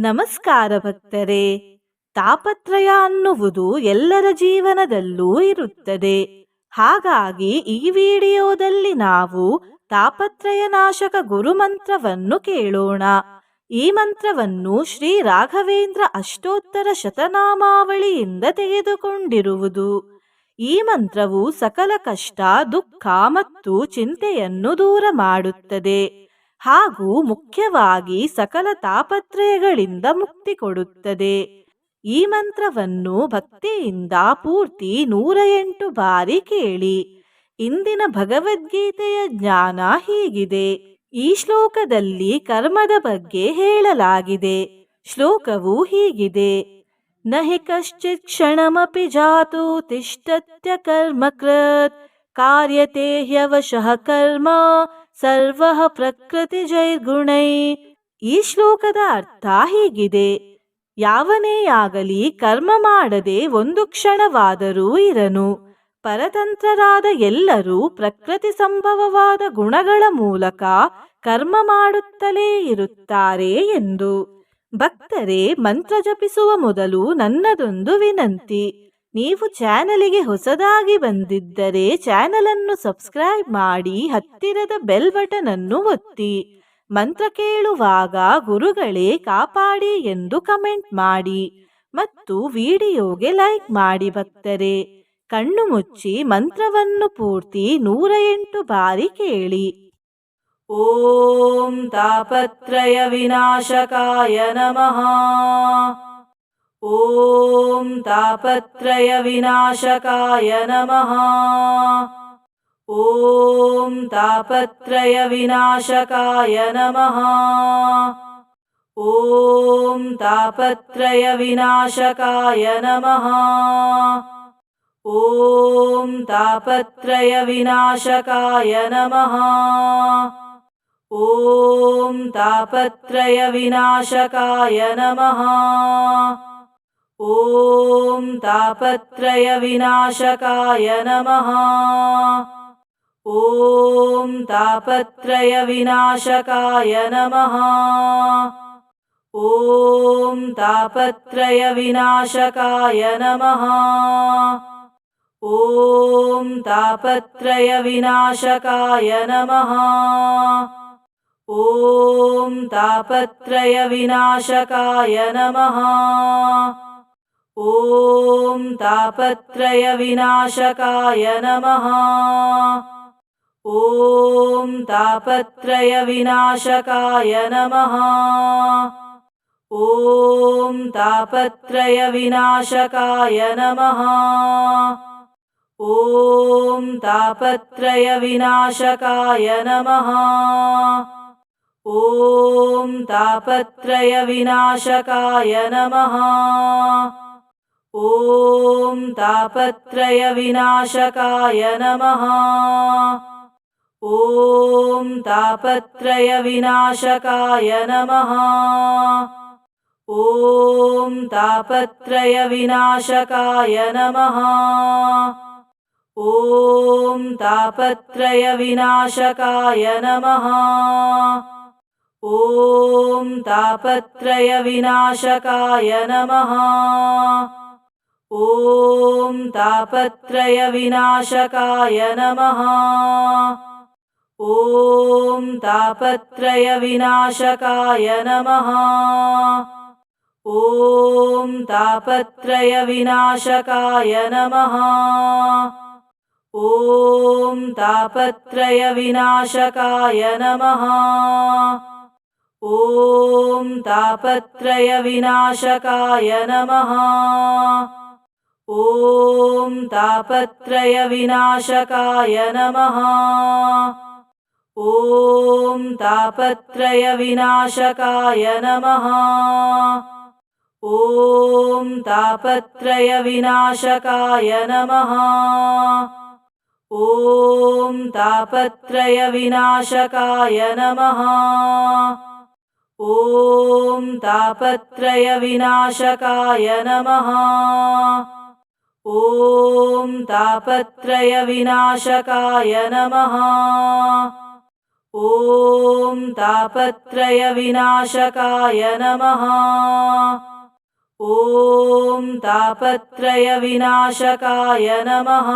ನಮಸ್ಕಾರ ಭಕ್ತರೇ. ತಾಪತ್ರಯ ಅನ್ನುವುದು ಎಲ್ಲರ ಜೀವನದಲ್ಲೂ ಇರುತ್ತದೆ. ಹಾಗಾಗಿ ಈ ವಿಡಿಯೋದಲ್ಲಿ ನಾವು ತಾಪತ್ರಯ ನಾಶಕ ಗುರುಮಂತ್ರವನ್ನು ಕೇಳೋಣ. ಈ ಮಂತ್ರವನ್ನು ಶ್ರೀ ರಾಘವೇಂದ್ರ ಅಷ್ಟೋತ್ತರ ಶತನಾಮಾವಳಿಯಿಂದ ತೆಗೆದುಕೊಂಡಿರುವುದು. ಈ ಮಂತ್ರವು ಸಕಲ ಕಷ್ಟ, ದುಃಖ ಮತ್ತು ಚಿಂತೆಯನ್ನು ದೂರ ಮಾಡುತ್ತದೆ. ಹಾಗೂ ಮುಖ್ಯವಾಗಿ ಸಕಲ ತಾಪತ್ರಯಗಳಿಂದ ಮುಕ್ತಿ ಕೊಡುತ್ತದೆ. ಈ ಮಂತ್ರವನ್ನು ಭಕ್ತಿಯಿಂದ ಪೂರ್ತಿ ನೂರ ಎಂಟು ಬಾರಿ ಕೇಳಿ. ಇಂದಿನ ಭಗವದ್ಗೀತೆಯ ಜ್ಞಾನ ಹೀಗಿದೆ. ಈ ಶ್ಲೋಕದಲ್ಲಿ ಕರ್ಮದ ಬಗ್ಗೆ ಹೇಳಲಾಗಿದೆ. ಶ್ಲೋಕವು ಹೀಗಿದೆ. ನಹಿ ಕಶ್ಚಿತ್ ಕ್ಷಣಮಪಿ ಜಾತು ತಿಷ್ಟತ್ಯ ಕರ್ಮಕೃತ್ ಕಾರ್ಯತೆ ಹ್ಯವಶಃ ಕರ್ಮ ಸರ್ವ ಪ್ರಕೃತಿ ಜೈರ್ಗುಣೈ. ಈ ಶ್ಲೋಕದ ಅರ್ಥ ಹೀಗಿದೆ. ಯಾವನೇ ಆಗಲಿ ಕರ್ಮ ಮಾಡದೆ ಒಂದು ಕ್ಷಣವಾದರೂ ಇರನು. ಪರತಂತ್ರರಾದ ಎಲ್ಲರೂ ಪ್ರಕೃತಿ ಸಂಭವವಾದ ಗುಣಗಳ ಮೂಲಕ ಕರ್ಮ ಮಾಡುತ್ತಲೇ ಇರುತ್ತಾರೆ ಎಂದು. ಭಕ್ತರೇ, ಮಂತ್ರ ಜಪಿಸುವ ಮೊದಲು ನನ್ನದೊಂದು ವಿನಂತಿ. ನೀವು ಚಾನಲಿಗೆ ಹೊಸದಾಗಿ ಬಂದಿದ್ದರೆ ಚಾನಲ್ ಅನ್ನು ಸಬ್ಸ್ಕ್ರೈಬ್ ಮಾಡಿ ಹತ್ತಿರದ ಬೆಲ್ ಬಟನ್ ಅನ್ನು ಒತ್ತಿ. ಮಂತ್ರ ಕೇಳುವಾಗ ಗುರುಗಳೇ ಕಾಪಾಡಿ ಎಂದು ಕಮೆಂಟ್ ಮಾಡಿ ಮತ್ತು ವಿಡಿಯೋಗೆ ಲೈಕ್ ಮಾಡಿ ಭಕ್ತರೆ. ಕಣ್ಣು ಮುಚ್ಚಿ ಮಂತ್ರವನ್ನು ಪೂರ್ತಿ ನೂರ ಎಂಟು ಬಾರಿ ಕೇಳಿ. ಓಂ ತಾಪತ್ರಯ ವಿನಾಶಕಾಯ ನಮಃ. ॐ तापत्रयविनाशकाय नमः। ॐ दापत्रय विनाशकाय नमः। ॐ तापत्रयविनाशकाय नमः। ॐ तापत्रयविनाशकाय नमः। ॐ तापत्रयविनाशकाय नमः। ॐ दापत्रय विनाशकाय नमः। ॐ तापत्रयविनाशकाय नमः। ॐ तापत्रयविनाशकाय नमः। ॐ तापत्रयविनाशकाय नमः। ॐ तापत्रयविनाशकाय नमः। ॐ दापत्रय विनाशकाय नमः। ॐ तापत्रयविनाशकाय नमः। ॐ तापत्रयविनाशकाय नमः। ॐ तापत्रयविनाशकाय नमः। ॐ तापत्रयविनाशकाय नमः। ॐ दापत्रय विनाशकाय नमः। ॐ तापत्रयविनाशकाय नमः। ॐ तापत्रयविनाशकाय नमः। ॐ तापत्रयविनाशकाय नमः। ॐ तापत्रयविनाशकाय नमः। ॐ तापत्रयविनाशकाय नमः। ॐ दापत्रय विनाशकाय नमः। ॐ तापत्रयविनाशकाय नमः। ॐ तापत्रयविनाशकाय नमः। ॐ तापत्रयविनाशकाय नमः। ॐ दापत्रय विनाशकाय नमः। ॐ तापत्रयविनाशकाय नमः। ॐ तापत्रयविनाशकाय नमः। ॐ तापत्रयविनाशकाय नमः। ॐ तापत्रयविनाशकाय नमः। ॐ दापत्रय विनाशकाय नमः। ॐ तापत्रयविनाशकाय नमः। ॐ तापत्रयविनाशकाय नमः।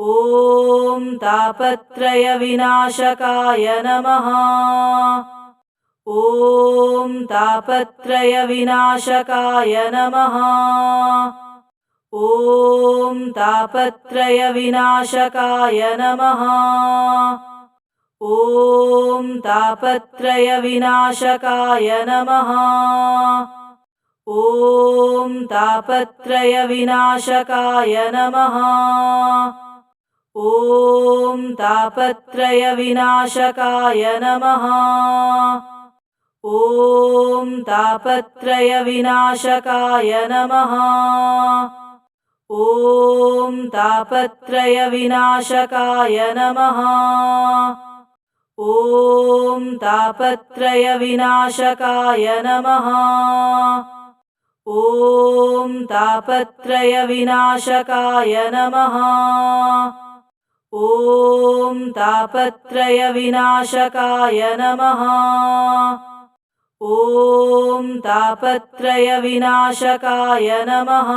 ॐ तापत्रयविनाशकाय नमः। ॐ तापत्रयविनाशकाय नमः। ॐ तापत्रयविनाशकाय नमः। ॐ तापत्रयविनाशकाय नमः। ॐ तापत्रयविनाशकाय नमः। ॐ तापत्रयविनाशकाय नमः। ॐ तापत्रयविनाशकाय नमः ॐ तापत्रयविनाशकाय नमः। ॐ तापत्रयविनाशकाय नमः। ॐ तापत्रयविनाशकाय नमः। ॐ तापत्रयविनाशकाय नमः। ॐ तापत्रयविनाशकाय नमः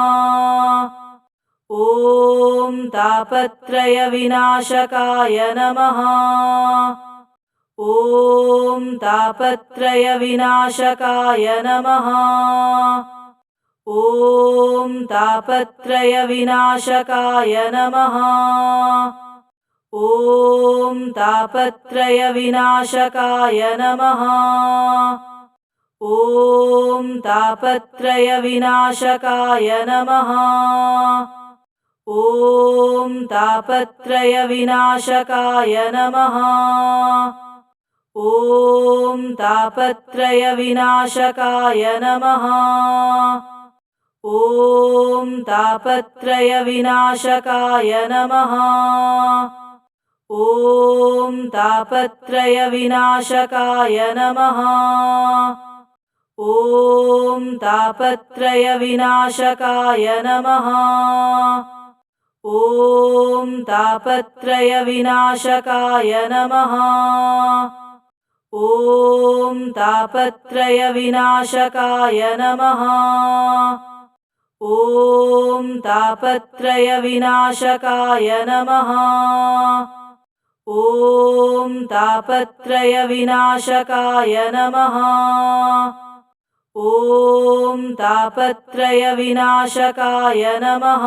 ॐ तापत्रयविनाशकाय नमः। ॐ तापत्रयविनाशकाय नमः। ॐ तापत्रयविनाशकाय नमः। ॐ तापत्रयविनाशकाय नमः। ॐ तापत्रयविनाशकाय नमः ॐ तापत्रयविनाशकाय नमः। ॐ तापत्रयविनाशकाय नमः। ॐ तापत्रयविनाशकाय नमः। ॐ तापत्रयविनाशकाय नमः। ॐ तापत्रयविनाशकाय नमः ॐ तापत्रयविनाशकाय नमः। ॐ तापत्रयविनाशकाय नमः। ॐ तापत्रयविनाशकाय नमः। ॐ तापत्रयविनाशकाय नमः। ॐ तापत्रयविनाशकाय नमः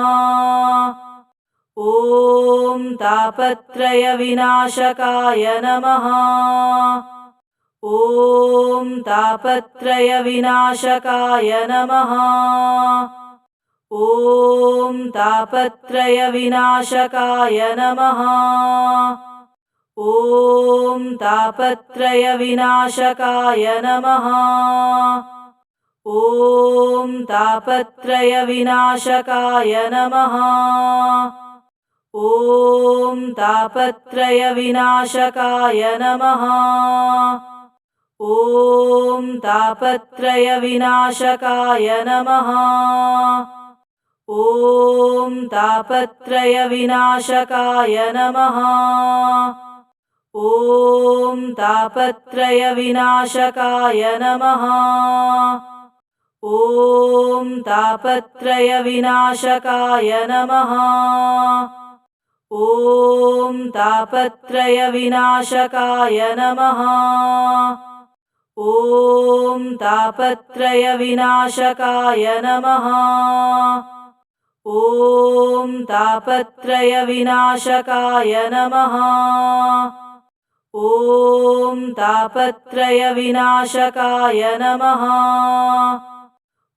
ॐ तापत्रयविनाशकाय नमः। ॐ तापत्रयविनाशकाय नमः। ॐ तापत्रयविनाशकाय नमः। ॐ तापत्रयविनाशकाय नमः। ॐ तापत्रयविनाशकाय नमः ॐ तापत्रयविनाशकाय नमः। ॐ तापत्रयविनाशकाय नमः। ॐ तापत्रयविनाशकाय नमः। ॐ तापत्रयविनाशकाय नमः। ॐ तापत्रयविनाशकाय नमः ॐ तापत्रयविनाशकाय नमः। ॐ तापत्रयविनाशकाय नमः। ॐ तापत्रयविनाशकाय नमः। ॐ तापत्रयविनाशकाय नमः।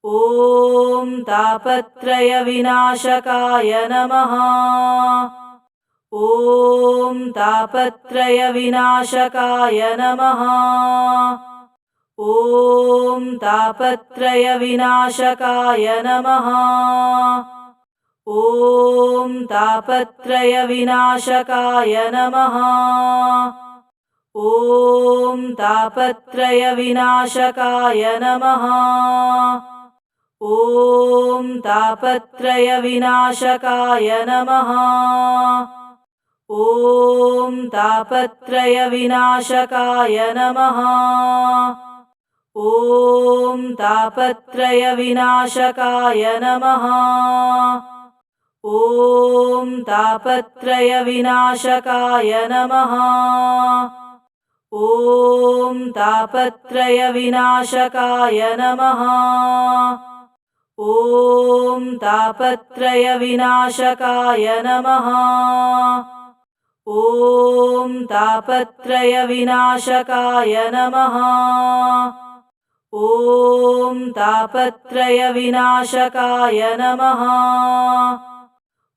ॐ तापत्रयविनाशकाय नमः ॐ तापत्रयविनाशकाय नमः। ॐ तापत्रयविनाशकाय नमः। ॐ तापत्रयविनाशकाय नमः। ॐ तापत्रयविनाशकाय नमः। ॐ तापत्रयविनाशकाय नमः ॐ तापत्रयविनाशकाय नमः। ॐ तापत्रयविनाशकाय नमः। ॐ तापत्रयविनाशकाय नमः। ॐ तापत्रयविनाशकाय नमः। ॐ तापत्रयविनाशकाय नमः ॐ तापत्रयविनाशकाय नमः। ॐ तापत्रयविनाशकाय नमः।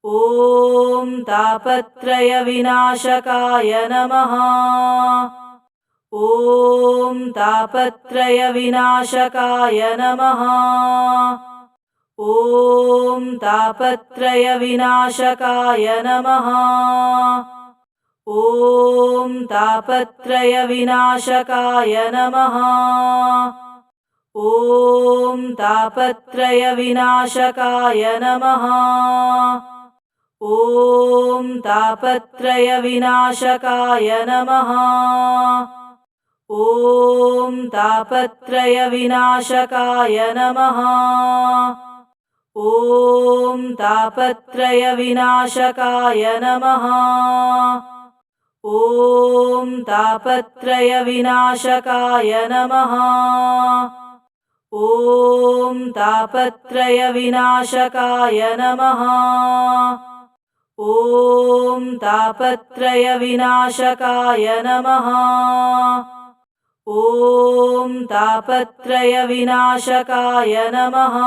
ॐ तापत्रयविनाशकाय नमः। ॐ तापत्रयविनाशकाय नमः। ॐ तापत्रयविनाशकाय नमः ॐ तापत्रयविनाशकाय नमः। ॐ तापत्रयविनाशकाय नमः। ॐ तापत्रयविनाशकाय नमः। ॐ तापत्रयविनाशकाय नमः। ॐ तापत्रयविनाशकाय नमः ॐ तापत्रयविनाशकाय नमः। ॐ तापत्रयविनाशकाय नमः। ॐ तापत्रयविनाशकाय नमः। ॐ तापत्रयविनाशकाय नमः।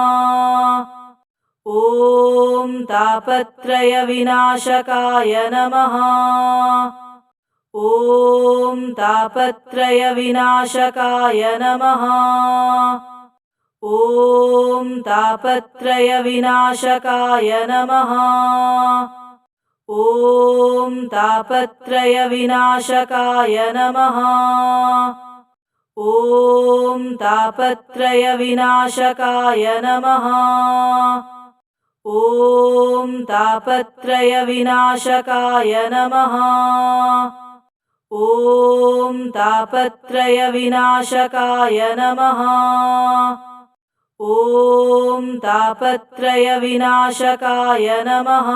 ॐ तापत्रयविनाशकाय नमः ॐ तापत्रयविनाशकाय नमः। ॐ तापत्रयविनाशकाय नमः। ॐ तापत्रयविनाशकाय नमः। ॐ तापत्रयविनाशकाय नमः। ॐ तापत्रयविनाशकाय नमः ॐ तापत्रयविनाशकाय नमः। ॐ तापत्रयविनाशकाय नमः